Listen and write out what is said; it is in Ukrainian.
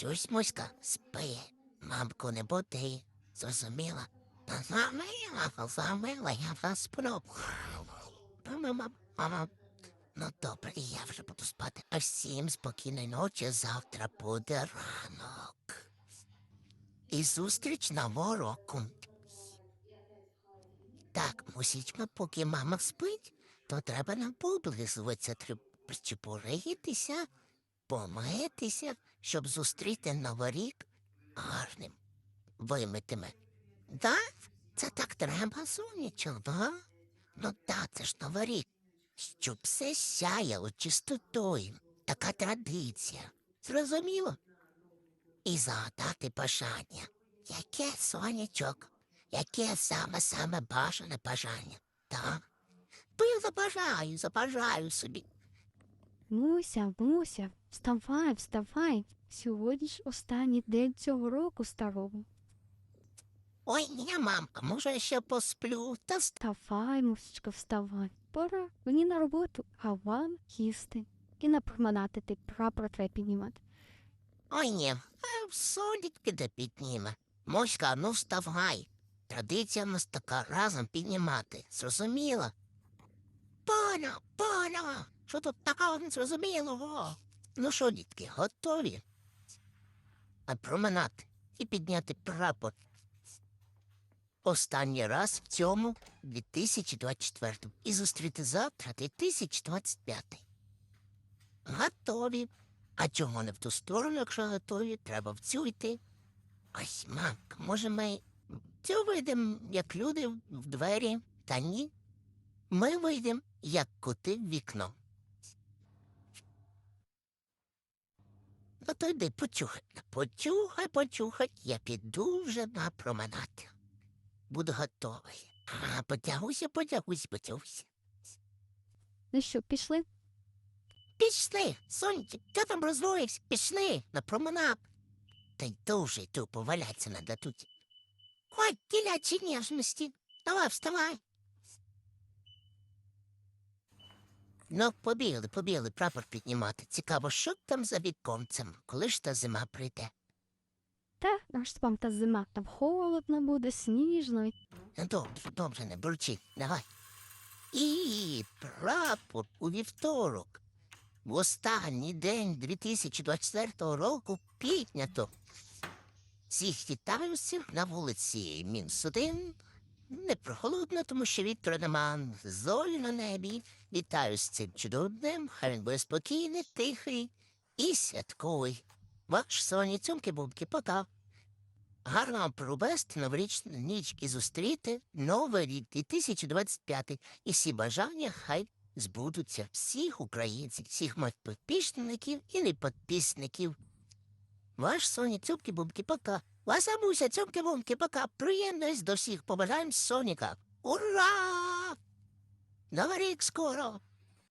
Чусь, Муська, спи. Мамку не буди. Зрозуміла? Зрозуміла, зрозуміла, я вас мама. Ну добре, я вже буду спати. А всім спокійної ночі, завтра буде ранок. І зустріч на мороку. Так, мусічка, поки мама спить, то треба нам поблизуватися, треба причепуритися, помитися, щоб зустріти Новий рік гарним, вимитими. Да? Це так треба, сонечко, да? Ну да, це ж Новий рік. Щоб все сяяло чистотою. Така традиція. Зрозуміло? І загадати бажання. Яке сонячок? Яке саме-саме бажане бажання? Так? То я забажаю, забажаю собі. Муся, Муся, вставай, вставай. Сьогодні ж останній день цього року старого. Ой, ні, мамка, може, я ще посплю, та ст- Вставай, мусечка, вставай. Пора мені на роботу, а вам їсти. І на променати ти прапор треба піднімати. Ой, ні, а сонечки де підніме. Моська, ну вставай. Традиція в нас така разом піднімати. Зрозуміла? Поняв, поняв. Що тут такого незрозумілого? Ну що, дітки, готові? А променати і підняти прапор. Останній раз в цьому 2024 і зустріти завтра 2025. Готові. А чого не в ту сторону, якщо готові, треба в цю йти. Ось, мамка, може, ми цю вийдемо, як люди в двері, та ні. Ми вийдемо, як коти в вікно. Ну то йди почухай, почухай, почухай, я піду вже на променад. Буду готовий. А, потягуся, потягусь, потягуся. Ну що, пішли? Пішли, сонечек, що там розвоївся? Пішли на променад. Та й дуже йду поваляться надо тут. Ой, ділячі ніжності. Давай, вставай. Ну, побігли, побігли прапор піднімати. Цікаво, що там за віконцем, коли ж та зима прийде. Та, аж вам та зима, там холодно буде, сніжно. Ну, Добре, добре, не бурчи, давай. І прапор у вівторок. В останній день 2024 року піднято. Всіх вітаю всіх на вулиці мінус один. Не прохолодно, тому що вітру нема. Золі на небі. Вітаю з цим чудовим днем. Хай він буде спокійний, тихий і святковий. Ваш Соні цьомки-бумки, пока. Гарно вам провести новорічну ніч і зустріти новий рік 2025 і всі бажання хай збудуться всіх українців, всіх моїх підписників і неподписників. Ваш Соні цюбки бумки пока. Ваша муся цюбки бумки пока. Приємність до всіх побажаємо Соніка. Ура! Новий рік скоро!